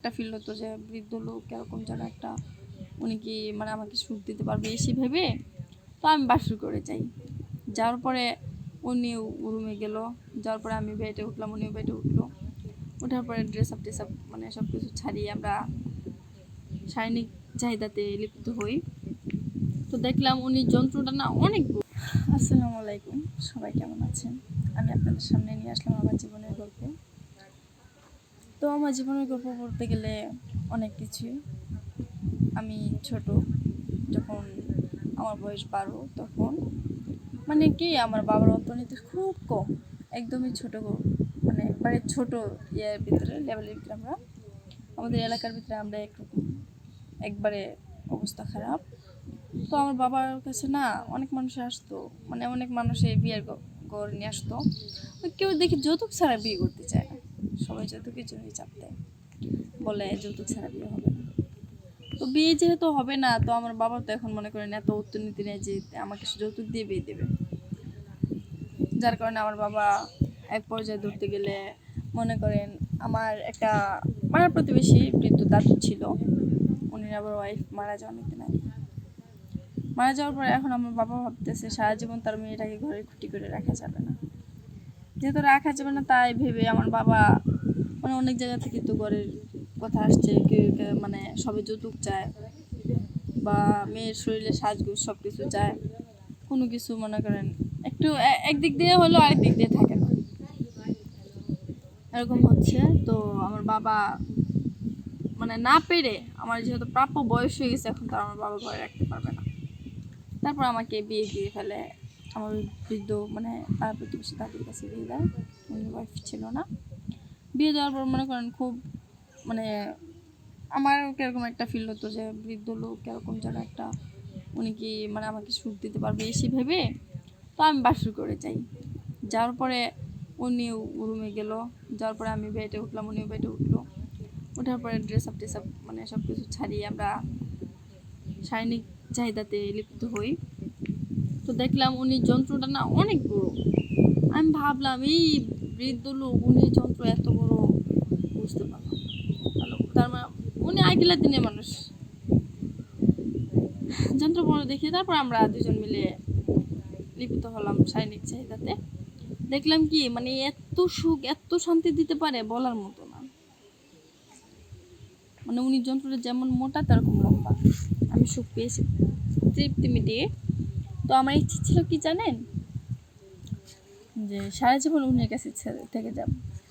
একটা ফিল হতো যে বৃদ্ধ লোক এরকম যেন একটা, উনি কি মানে আমাকে সুখ দিতে পারবে এসে ভেবে? তো আমি বাসর করে যাই। যাওয়ার পরে উনি রুমে গেল। যাওয়ার পরে আমি বেডে উঠলাম, উনিও বেডে উঠল। ওঠার পরে ড্রেস আপ টেস আপ মানে সব কিছু ছাড়িয়ে আমরা শারীরিক চাহিদাতে লিপ্ত হই। তো দেখলাম উনি যন্ত্রটা না অনেক আসসালামু আলাইকুম, সবাই কেমন আছেন? আমি আপনাদের সামনে নিয়ে আসলাম আমার জীবনের গল্প। আমার জীবনের গল্প বলতে গেলে অনেক কিছুই। আমি ছোট, যখন আমার বয়স বারো, তখন মানে কি আমার বাবার অর্থনীতি খুব কম, একদমই ছোট মানে একবারে ছোট ইয়ের ভিতরে লেভেলের ভিতরে আমরা, আমাদের এলাকার ভিতরে আমরা একরকম, একবারে অবস্থা খারাপ। তো আমার বাবার কাছে না অনেক মানুষ আসতো মানে অনেক মানুষ এই বিয়ের গ- ঘর নিয়ে আসতো। কেউ দেখি যৌতুক ছাড়া বিয়ে করতে চায়। সবাই যৌতুকের জন্যই চাপ দেয়। বলে যৌতুক ছাড়া বিয়ে হবে না। তো বিয়ে যেহেতু হবে না, তো আমার বাবা তো এখন মনে করেন এত উত্তরনীতি নেই যে আমাকে যৌতুক দিয়ে বিয়ে দেবে। যার কারণে আমার বাবা এক পর্যায়ে ধরতে গেলে মনে করেন আমার একটা পাড়ার প্রতিবেশী বৃদ্ধ দাদু ছিল উনি আবার ওয়াইফ মারা যাওয়া অনেকদিন আগে মারা যাওয়ার পরে এখন আমার বাবা ভাবতেছে সারা জীবন তার মেয়েটাকে ঘরে খুঁটি করে রাখা যাবে না। যেহেতু রাখা যাবে না, তাই ভেবে আমার বাবা মানে অনেক জায়গা থেকে তো ঘরের কথা আসছে, কেউ মানে সবে যৌতুক চায় বা মেয়ের শরীরে সাজগোজ সব কিছু চায়, কোনো কিছু মনে করেন, একটু একদিক দিয়ে হলো আরেক দিক দিয়ে থাকে না। এরকম হচ্ছে, তো আমার বাবা মানে না পেরে আমার যেহেতু প্রাপ্য বয়স হয়ে গেছে, এখন তো আমার বাবা ঘরে রাখতে পারবে না। তারপর আমাকে বিয়ে দিয়ে ফেলে, আমার বৃদ্ধ মানে পাড়া প্রতিবেশী তাদের কাছে বিয়ে দেয়, উনি ওয়াইফ ছিল না। বিয়ে দেওয়ার পর মনে করেন খুব মানে আমার কীরকম একটা ফিল হতো যে বৃদ্ধ লোক এরকম যেন একটা উনি কি মানে আমাকে সুখ দিতে পারবে এসে ভেবে তো আমি বাসর করে যাই। যাওয়ার পরে উনি রুমে গেল, যাওয়ার পরে আমি বেডে উঠলাম, উনিও বেডে উঠল। ওঠার পরে ড্রেস আপ টেস আপ মানে সব কিছু ছাড়িয়ে আমরা শারীরিক চাহিদাতে লিপ্ত হই। তো দেখলাম উনি যন্ত্রটা না অনেক বড়। আমি ভাবলাম, এই বৃদ্ধ লোক, উনি যন্ত্র এত বড় বুঝতে পারলাম তার মানে উনি আগেকার দিনের মানুষ। যন্ত্র বড় দেখে তারপর আমরা দুজন মিলে লিপ্ত হলাম শারীরিক চাহিদাতে। দেখলাম কি মানে এত সুখ, এত শান্তি দিতে পারে বলার মতো না। মানে উনি যন্ত্রটা যেমন মোটা, তেরকম লম্বা। আমি সুখ পেয়েছি। তৃপ্তি মিটিয়ে। তো আমার ইচ্ছে ছিল কি জানেন? যে সারা জীবন উনির কাছে থেকে যাব।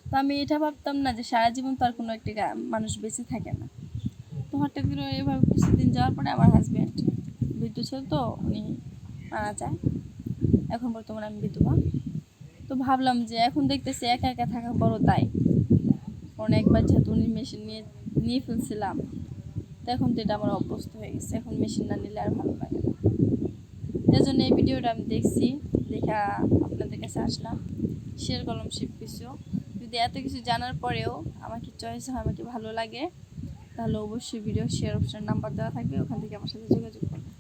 তো আমি এটা ভাবতাম না যে সারা জীবন তো আর কোনো একটি মানুষ বেঁচে থাকে না। তো হঠাৎ করে এভাবে কিছুদিন যাওয়ার পরে আমার হাজব্যান্ড বিদ্যুৎ ছিল তো, উনি মারা যায়। এখন বর্তমানে আমি বিধবা। তো ভাবলাম যে এখন দেখতেছি একা একা থাকা বড় তাই কারণ একবার যেহেতু উনি মেশিন নিয়ে নিয়ে ফেলছিলাম, তো এখন তো এটা আমার অভ্যস্ত হয়ে গেছে। এখন মেশিন না নিলে আর ভালো লাগে না। এই জন্য এই ভিডিওটা আমি দেখছি, দেখা আপনাদের কাছে আসলাম। শেয়ার করলাম সব কিছু যদি এত কিছু জানার পরেও আমাকে চয়েস হয় আমাকে ভালো লাগে, তাহলে অবশ্যই ভিডিও শেয়ার অপশন নাম্বার দেওয়া থাকবে, ওখান থেকে আমার সাথে যোগাযোগ করবেন।